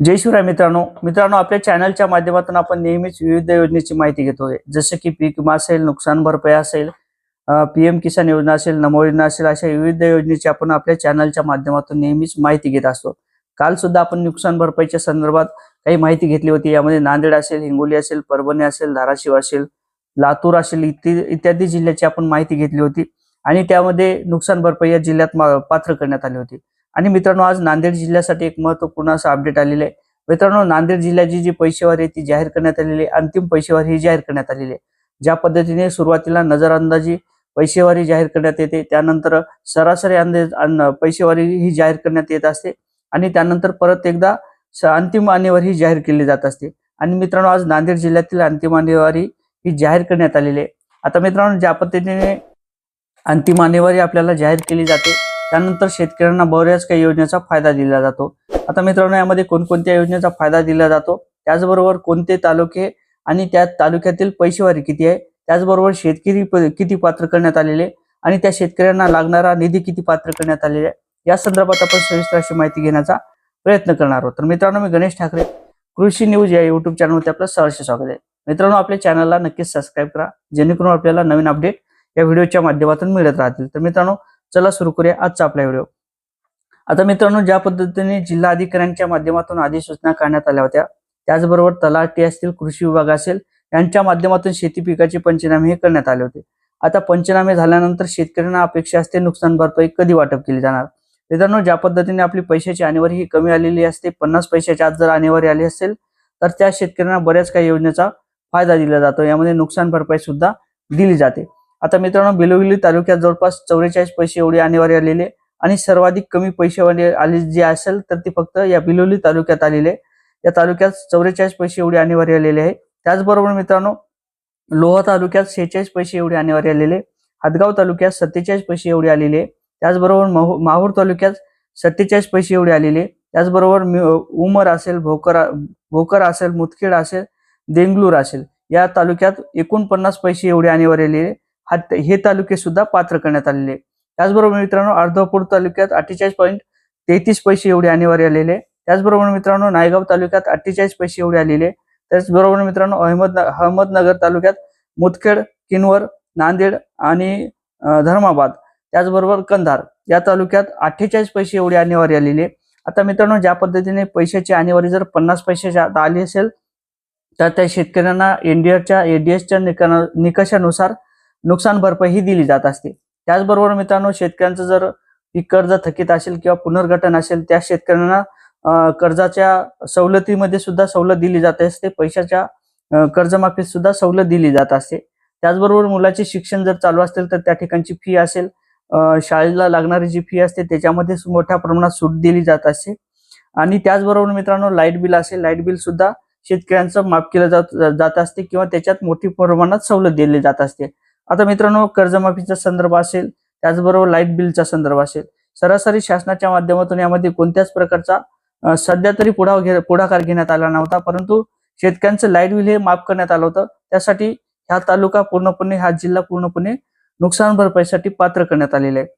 जय शिवराय मित्रांनो. मित्रांनो आपल्या चॅनलच्या माध्यमातून आपण नेहमीच विविध योजनेची माहिती घेतोय जसं की पीक विमा असेल नुकसान भरपाई असेल पीएम किसान योजना असेल नमो योजना असेल अशा विविध योजनेची आपण आपल्या चॅनलच्या माध्यमातून नेहमीच माहिती घेत असतो. काल सुद्धा आपण नुकसान भरपाईच्या संदर्भात काही माहिती घेतली होती. यामध्ये नांदेड असेल हिंगोली असेल परभणी असेल धाराशिव असेल लातूर असेल इत्यादी इत्यादी जिल्ह्याची आपण माहिती घेतली होती. आणि त्यामध्ये नुकसान भरपाई या जिल्ह्यात पात्र करण्यात आली होती. आणि मित्रांनो आज नांदेड जिल्ह्यासाठी एक महत्त्वपूर्ण असं अपडेट आलेलं आहे. मित्रांनो नांदेड जिल्ह्याची जी पैसेवारी आहे ती जाहीर करण्यात आलेली आहे. अंतिम पैसेवारी ही जाहीर करण्यात आलेली आहे. ज्या पद्धतीने सुरुवातीला नजरअंदाजी पैसेवारी जाहीर करण्यात येते त्यानंतर सरासरी अंदाज पैशेवारी पैसेवारी ही जाहीर करण्यात येत असते आणि त्यानंतर परत एकदा अंतिम आणेवारी ही जाहीर केली जात असते. आणि मित्रांनो आज नांदेड जिल्ह्यातील अंतिम आणेवारी ही जाहीर करण्यात आलेली आहे. आता मित्रांनो ज्या पद्धतीने अंतिम आणेवारी आपल्याला जाहीर केली जाते त्यानंतर शेतकऱ्यांना बऱ्याच काही योजनेचा फायदा दिला जातो. आता मित्रांनो यामध्ये कोणकोणत्या योजनेचा फायदा दिला जातो? त्याचबरोबर कोणते तालुके आणि त्या तालुक्यातील पैसेवारी किती आहे? त्याचबरोबर शेतकरी प- किती पात्र करण्यात आलेले आणि त्या शेतकऱ्यांना लागणारा निधी किती पात्र करण्यात आलेला आहे? या संदर्भात आपण सविस्तर अशी माहिती घेण्याचा प्रयत्न करणार आहोत. तर मित्रांनो मी गणेश ठाकरे कृषी न्यूज या युट्यूब चॅनलवरती आपलं सहर्ष स्वागत आहे. मित्रांनो आपल्या चॅनलला नक्कीच सबस्क्राईब करा जेणेकरून आपल्याला नवीन अपडेट या व्हिडिओच्या माध्यमातून मिळत राहतील. तर मित्रांनो चला सुरू करूया आजचा आपला व्हिडिओ. आता मित्रांनो ज्या पद्धतीने जिल्हा अधिकाऱ्यांच्या माध्यमातून अधिसूचना करण्यात आल्या होत्या त्याचबरोबर तलाठी असतील कृषी विभाग असेल यांच्या माध्यमातून शेती पिकाचे पंचनामे हे करण्यात आले होते. आता पंचनामे झाल्यानंतर शेतकऱ्यांना अपेक्षा असते नुकसान भरपाई कधी वाटप केली जाणार? मित्रांनो ज्या पद्धतीने आपली पैशाची आणेवारी ही कमी आलेली असते पन्नास पैशाच्या आज जर आणेवारी आली असेल तर त्या शेतकऱ्यांना बऱ्याच काही योजनेचा फायदा दिला जातो. यामध्ये नुकसान भरपाई सुद्धा दिली जाते. आता मित्रांनो बिलोगिली तालुक्यात जवळपास चौवेचाळीस पैसे एवढी आणेवारी आलेली आहे. आणि सर्वाधिक कमी पैसेवाले आली जी असेल तर ती फक्त या बिलोली तालुक्यात आलेली आहे. या तालुक्यात चौवेचाळीस पैसे एवढी आणेवारी आलेली आहे. त्याचबरोबर मित्रांनो लोहा तालुक्यात शेहेचाळीस पैसे एवढी आणेवारी आलेली आहे. हदगाव तालुक्यात सत्तेचाळीस पैसे एवढी आलेली आहे. त्याचबरोबर माहूर तालुक्यात सत्तेचाळीस पैसे एवढी आलेली आहे. त्याचबरोबर उमर असेल भोकर भोकर असेल मुतखेड असेल देंगलूर असेल या तालुक्यात एकोणपन्नास पैसे एवढी आणेवारी आलेली आहे. हा- हे तालुके सुद्धा पात्र करण्यात आलेले त्याचबरोबर मित्रांनो अर्धापूर तालुक्यात अठ्ठेचाळीस पॉईंट तेहतीस पैसे एवढे अनिवार्य आलेले त्याचबरोबर मित्रांनो नायगाव तालुक्यात अठ्ठेचाळीस पैसे एवढे आलेले त्याचबरोबर मित्रांनो अहमद अहमदनगर तालुक्यात मुदखेड किनवर नांदेड आणि धर्माबाद त्याचबरोबर कंधार या तालुक्यात अठ्ठेचाळीस पैसे एवढे अनिवार्य आलेले आता मित्रांनो ज्या पद्धतीने पैशाची अनिवार्य जर पन्नास पैशाच्या आत आली असेल तर त्या शेतकऱ्यांना एनडीआरच्या एडीएसच्या निकषानुसार नुकसान भरपाई ही दिली जात असते. त्याचबरोबर मित्रांनो शेतकऱ्यांचं जर पीक कर्ज थकीत असेल किंवा पुनर्गठन असेल त्या शेतकऱ्यांना कर्जाच्या सवलतीमध्ये सुद्धा सवलत दिली जात असते. पैशाच्या कर्जमाफीत सुद्धा सवलत दिली जात असते. त्याचबरोबर मुलाचे शिक्षण जर चालू असेल तर त्या ठिकाणची फी असेल शाळेला लागणारी जी फी असते त्याच्यामध्ये मोठ्या प्रमाणात सूट दिली जात असते. आणि त्याचबरोबर मित्रांनो लाइट बिल असेल लाइट बिल सुद्धा शेतकऱ्यांचं माफ केलं जात जात असते किंवा त्याच्यात मोठी प्रमाणात सवलत दिली जात असते. आता मित्रांनो कर्जमाफीचा संदर्भ असेल त्याचबरोबर लाइट बिलचा संदर्भ असेल सरासरी शासनाच्या माध्यमातून यामध्ये कोणत्याच प्रकारचा सध्या तरी पुढा घे- पुढाकार घेण्यात आला नव्हता परंतु शेतकऱ्यांचं लाइट बिल हे माफ करण्यात आलं होतं. त्यासाठी हा तालुका पूर्णपणे हा जिल्हा पूर्णपणे नुकसान भरपाईसाठी पात्र करण्यात आलेले आहे.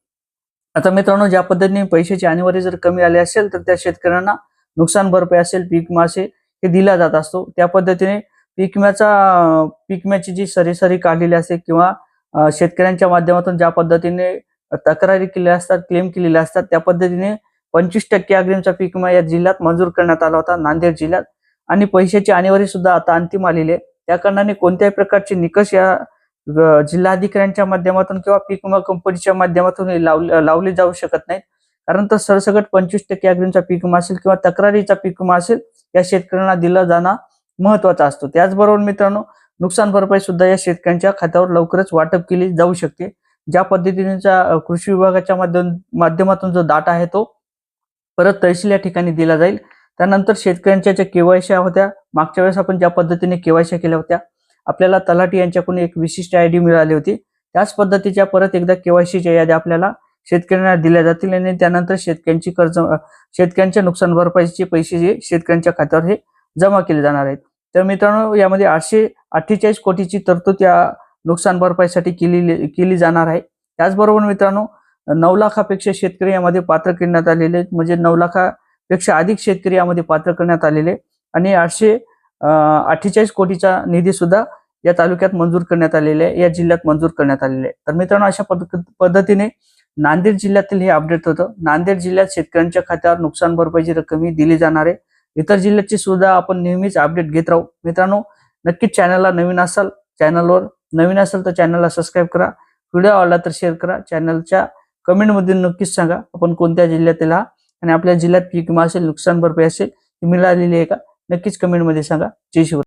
आता मित्रांनो ज्या पद्धतीने पैशाची आणेवारी जर कमी आली असेल तर त्या शेतकऱ्यांना नुकसान भरपाई असेल पीक मासे हे दिला जात असतो. त्या पद्धतीने पीक विम्याचा पीक विम्याची जी सरीसरी काढलेली असते किंवा शेतकऱ्यांच्या माध्यमातून ज्या पद्धतीने तक्रारी केलेल्या असतात क्लेम केलेल्या असतात त्या पद्धतीने पंचवीस टक्के अग्रिमचा पीक विमा या जिल्ह्यात मंजूर करण्यात आला होता नांदेड जिल्ह्यात. आणि पैशाची आणेवारी सुद्धा आता अंतिम आलेली आहे. त्या कारणाने कोणत्याही प्रकारचे निकष या जिल्हाधिकाऱ्यांच्या माध्यमातून किंवा पीक विमा कंपनीच्या माध्यमातून लावले लावले जाऊ शकत नाहीत. कारण तर सरसकट पंचवीस टक्के अग्रिमचा पीक विमा असेल किंवा तक्रारीचा पीक विमा असेल या शेतकऱ्यांना दिला जाणार. महत्त्वाचा असतो. त्याचबरोबर मित्रांनो नुकसान भरपाई सुद्धा या शेतकऱ्यांच्या खात्यावर लवकरच वाटप केली जाऊ शकते. ज्या पद्धतीनेचा कृषी विभागाच्या माध्यम माध्यमातून जो डाटा आहे तो परत तहसील या ठिकाणी दिला जाईल. त्यानंतर शेतकऱ्यांच्या ज्या केवायशा होत्या मागच्या वेळेस आपण ज्या पद्धतीने केवायशा केल्या होत्या आपल्याला तलाठी यांच्याकडून एक विशिष्ट आयडी मिळाली होती. त्याच पद्धतीच्या परत एकदा केवायसीच्या याद्या आपल्याला शेतकऱ्यांना दिल्या जातील आणि त्यानंतर शेतकऱ्यांची कर्ज शेतकऱ्यांच्या नुकसान भरपाईचे पैसे जे शेतकऱ्यांच्या खात्यावर हे जमा केले जाणार आहेत. तर मित्रांनो यामध्ये आठशे अठ्ठेचाळीस कोटीची तरतूद या नुकसान भरपाईसाठी केली केली जाणार आहे. त्याचबरोबर मित्रांनो नऊ लाखापेक्षा शेतकरी यामध्ये पात्र करण्यात आलेले आहेत. म्हणजे नऊ लाखापेक्षा अधिक शेतकरी यामध्ये पात्र करण्यात आलेले आणि आठशे अठ्ठेचाळीस कोटीचा निधी सुद्धा या तालुक्यात मंजूर करण्यात आलेले आहे. या जिल्ह्यात मंजूर करण्यात आलेले आहे. तर मित्रांनो अशा पद्धतीने नांदेड जिल्ह्यातील हे अपडेट होतं. नांदेड जिल्ह्यात शेतकऱ्यांच्या खात्यावर नुकसान भरपाईची रक्कम ही दिली जाणार आहे. इतर जिल्ह्याची सुद्धा आपण नेहमीच अपडेट घेत राहू. मित्रांनो नक्कीच चॅनलला नवीन असाल चॅनलवर नवीन असेल तर चॅनलला सबस्क्राईब करा. व्हिडिओ आवडला तर शेअर करा. चॅनलच्या कमेंटमध्ये नक्कीच सांगा आपण कोणत्या जिल्ह्यातील आहात आणि आपल्या जिल्ह्यात पीक विमा असेल नुकसान भरपाई असेल ती मिळालेली आहे का? नक्कीच कमेंटमध्ये सांगा. जय शिवराय.